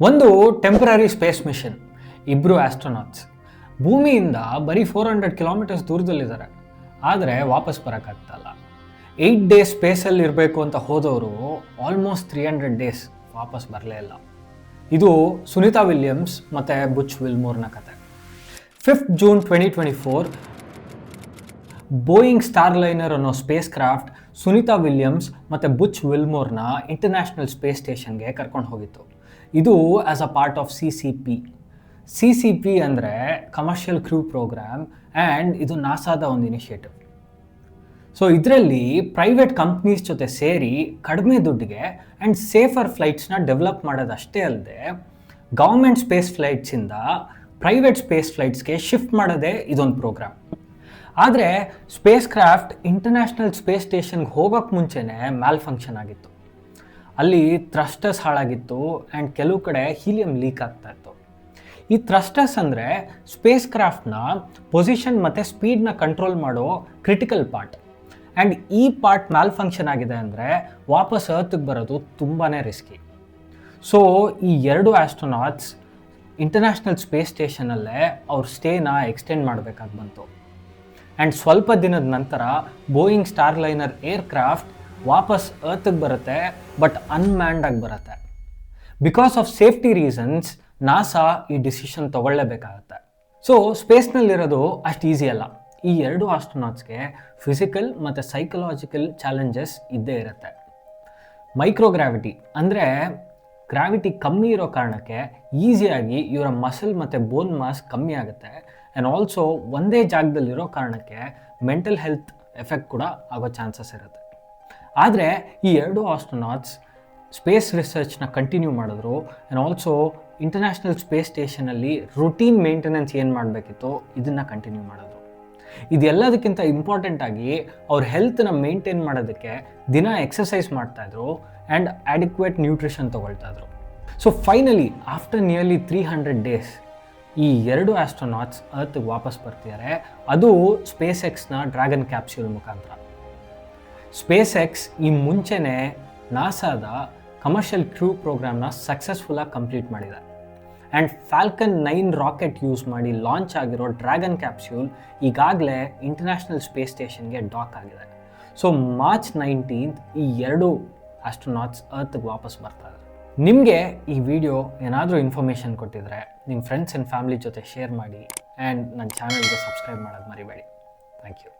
ಒಂದು temporary space mission ಇಬ್ಬರು astronauts ಭೂಮಿಯಿಂದ ಬರೀ ಫೋರ್ ಹಂಡ್ರೆಡ್ ಕಿಲೋಮೀಟರ್ಸ್ ದೂರದಲ್ಲಿದ್ದಾರೆ. ಆದರೆ ವಾಪಸ್ ಬರೋಕ್ಕಾಗ್ತಲ್ಲ. ಏಯ್ಟ್ ಡೇಸ್ ಸ್ಪೇಸಲ್ಲಿ ಇರಬೇಕು ಅಂತ ಹೋದವರು ಆಲ್ಮೋಸ್ಟ್ ತ್ರೀ ಹಂಡ್ರೆಡ್ ಡೇಸ್ ವಾಪಸ್ ಬರಲೇ ಇಲ್ಲ. ಇದು ಸುನೀತಾ ವಿಲಿಯಮ್ಸ್ ಮತ್ತು ಬುಚ್ ವಿಲ್ಮೋರ್ನ ಕತೆ. Fifth June twenty twenty four Boeing Starliner ಅನ್ನೋ ಸ್ಪೇಸ್ ಕ್ರಾಫ್ಟ್ ಸುನೀತಾ ವಿಲಿಯಮ್ಸ್ ಮತ್ತು ಬುಚ್ ವಿಲ್ಮೋರ್ನ ಇಂಟರ್ನ್ಯಾಷನಲ್ ಸ್ಪೇಸ್ ಸ್ಟೇಷನ್ಗೆ ಕರ್ಕೊಂಡು ಹೋಗಿತ್ತು. ಇದು as a part of C C P C C P ಅಂದರೆ ಕಮರ್ಷಿಯಲ್ ಕ್ರೂ ಪ್ರೋಗ್ರಾಮ್ ಆ್ಯಂಡ್ ಇದು ನಾಸಾದ ಒಂದು ಇನಿಷಿಯೇಟಿವ್ ಸೊ ಇದರಲ್ಲಿ ಪ್ರೈವೇಟ್ ಕಂಪ್ನೀಸ್ ಜೊತೆ ಸೇರಿ ಕಡಿಮೆ ದುಡ್ಡಿಗೆ ಆ್ಯಂಡ್ ಸೇಫರ್ ಫ್ಲೈಟ್ಸ್ನ ಡೆವಲಪ್ ಮಾಡೋದಷ್ಟೇ ಅಲ್ಲದೆ ಗೌರ್ಮೆಂಟ್ ಸ್ಪೇಸ್ ಫ್ಲೈಟ್ಸಿಂದ ಪ್ರೈವೇಟ್ ಸ್ಪೇಸ್ ಫ್ಲೈಟ್ಸ್ಗೆ ಶಿಫ್ಟ್ ಮಾಡೋದೇ ಇದೊಂದು ಪ್ರೋಗ್ರಾಮ್ ಆದರೆ ಸ್ಪೇಸ್ ಕ್ರಾಫ್ಟ್ ಇಂಟರ್ನ್ಯಾಷನಲ್ ಸ್ಪೇಸ್ ಸ್ಟೇಷನ್ಗೆ ಹೋಗೋಕ್ಕೆ ಮುಂಚೆನೇ ಮ್ಯಾಲ್ ಫಂಕ್ಷನ್ ಆಗಿತ್ತು. ಅಲ್ಲಿ ಥ್ರಸ್ಟಸ್ ಹಾಳಾಗಿತ್ತು ಆ್ಯಂಡ್ ಕೆಲವು ಕಡೆ ಹೀಲಿಯಂ ಲೀಕ್ ಆಗ್ತಾ ಇತ್ತು. ಈ ಥ್ರಸ್ಟಸ್ ಅಂದರೆ ಸ್ಪೇಸ್ ಕ್ರಾಫ್ಟ್ನ ಪೊಸಿಷನ್ ಮತ್ತು ಸ್ಪೀಡ್ನ ಕಂಟ್ರೋಲ್ ಮಾಡೋ ಕ್ರಿಟಿಕಲ್ ಪಾರ್ಟ್ ಆ್ಯಂಡ್ ಈ ಪಾರ್ಟ್ ಮ್ಯಾಲ್ ಫಂಕ್ಷನ್ ಆಗಿದೆ ಅಂದರೆ ವಾಪಸ್ ಅರ್ತಿಗೆ ಬರೋದು ತುಂಬಾ ರಿಸ್ಕಿ ಸೊ ಈ ಎರಡು ಆ್ಯಸ್ಟ್ರೋನಾಟ್ಸ್ ಇಂಟರ್ನ್ಯಾಷನಲ್ ಸ್ಪೇಸ್ ಸ್ಟೇಷನಲ್ಲೇ ಅವ್ರ ಸ್ಟೇನ ಎಕ್ಸ್ಟೆಂಡ್ ಮಾಡಬೇಕಾಗಿ ಬಂತು. ಆ್ಯಂಡ್ ಸ್ವಲ್ಪ ದಿನದ ನಂತರ ಬೋಯಿಂಗ್ ಸ್ಟಾರ್ಲೈನರ್ ಏರ್ಕ್ರಾಫ್ಟ್ ವಾಪಸ್ ಅರ್ಥಕ್ಕೆ ಬರುತ್ತೆ ಬಟ್ ಅನ್ಮ್ಯಾಂಡ್ ಆಗಿ ಬರುತ್ತೆ. Because of safety reasons NASA ಈ ಡಿಸಿಷನ್ ತಗೊಳ್ಳೇಬೇಕಾಗತ್ತೆ. ಸೊ ಸ್ಪೇಸ್ನಲ್ಲಿರೋದು ಅಷ್ಟು ಈಸಿ ಅಲ್ಲ. ಈ ಎರಡು ಆಸ್ಟ್ರೋನಾಟ್ಸ್ಗೆ ಫಿಸಿಕಲ್ ಮತ್ತು ಸೈಕಲಾಜಿಕಲ್ ಚಾಲೆಂಜಸ್ ಇದ್ದೇ ಇರುತ್ತೆ. ಮೈಕ್ರೋಗ್ರಾವಿಟಿ ಅಂದರೆ ಗ್ರಾವಿಟಿ ಕಮ್ಮಿ ಇರೋ ಕಾರಣಕ್ಕೆ ಈಸಿಯಾಗಿ ಇವರ ಮಸಲ್ ಮತ್ತು ಬೋನ್ ಮಾಸ್ ಕಮ್ಮಿ ಆಗುತ್ತೆ. ಆ್ಯಂಡ್ ಆಲ್ಸೋ ಒಂದೇ ಜಾಗದಲ್ಲಿರೋ ಕಾರಣಕ್ಕೆ ಮೆಂಟಲ್ ಹೆಲ್ತ್ ಎಫೆಕ್ಟ್ ಕೂಡ ಆಗೋ ಚಾನ್ಸಸ್ ಇರುತ್ತೆ. ಆದರೆ ಈ ಎರಡು ಆಸ್ಟ್ರೋನಾಟ್ಸ್ ಸ್ಪೇಸ್ ರಿಸರ್ಚ್ನ ಕಂಟಿನ್ಯೂ ಮಾಡಿದ್ರು ಆ್ಯಂಡ್ ಆಲ್ಸೋ ಇಂಟರ್ನ್ಯಾಷನಲ್ ಸ್ಪೇಸ್ ಸ್ಟೇಷನಲ್ಲಿ ರುಟೀನ್ ಮೇಂಟೆನೆನ್ಸ್ ಏನು ಮಾಡಬೇಕಿತ್ತು ಇದನ್ನು ಕಂಟಿನ್ಯೂ ಮಾಡಿದ್ರು. ಇದೆಲ್ಲದಕ್ಕಿಂತ ಇಂಪಾರ್ಟೆಂಟ್ ಆಗಿ ಅವ್ರ ಹೆಲ್ತ್ನ ಮೇಂಟೈನ್ ಮಾಡೋದಕ್ಕೆ ದಿನ ಎಕ್ಸಸೈಸ್ ಮಾಡ್ತಾಯಿದ್ರು and adequate nutrition ತೊಗೊಳ್ತಾಯಿದ್ರು so finally after nearly three hundred days ಈ ಎರಡು ಆಸ್ಟ್ರೋನಾಟ್ಸ್ ಅರ್ತ್ಗೆ ವಾಪಸ್ ಬರ್ತಿದ್ದಾರೆ ಅದು ಸ್ಪೇಸ್ ಎಕ್ಸ್ನ ಡ್ರ್ಯಾಗನ್ ಕ್ಯಾಪ್ಸ್ಯೂಲ್ ಮುಖಾಂತರ. ಸ್ಪೇಸ್ ಎಕ್ಸ್ ಈ ಮುಂಚೆನೇ ನಾಸಾದ ಕಮರ್ಷಿಯಲ್ ಕ್ರೂ ಪ್ರೋಗ್ರಾಮ್ನ ಸಕ್ಸಸ್ಫುಲ್ಲಾಗಿ ಕಂಪ್ಲೀಟ್ ಮಾಡಿದೆ. And Falcon nine rocket use ಮಾಡಿ ಲಾಂಚ್ ಆಗಿರೋ ಡ್ರ್ಯಾಗನ್ ಕ್ಯಾಪ್ಸ್ಯೂಲ್ ಈಗಾಗಲೇ ಇಂಟರ್ನ್ಯಾಷನಲ್ ಸ್ಪೇಸ್ ಸ್ಟೇಷನ್ಗೆ ಡಾಕ್ ಆಗಿದೆ. ಸೊ ಮಾರ್ಚ್ ನೈನ್ಟೀನ್ತ್ ಈ ಎರಡು ಆಸ್ಟ್ರೋನಾಟ್ಸ್ ಅರ್ತ್ಗೆ ವಾಪಸ್ ಬರ್ತಾರೆ ನಿಮಗೆ ಈ ವಿಡಿಯೋ ಏನಾದರೂ ಇನ್ಫಾರ್ಮೇಷನ್ ಕೊಟ್ಟಿದ್ರೆ ನಿಮ್ಮ ಫ್ರೆಂಡ್ಸ್ ಆ್ಯಂಡ್ ಫ್ಯಾಮಿಲಿ ಜೊತೆ ಶೇರ್ ಮಾಡಿ ಆ್ಯಂಡ್ ನನ್ನ ಚಾನಲ್ಗೆ ಸಬ್ಸ್ಕ್ರೈಬ್ ಮಾಡೋದು ಮರಿಬೇಡಿ. Thank you.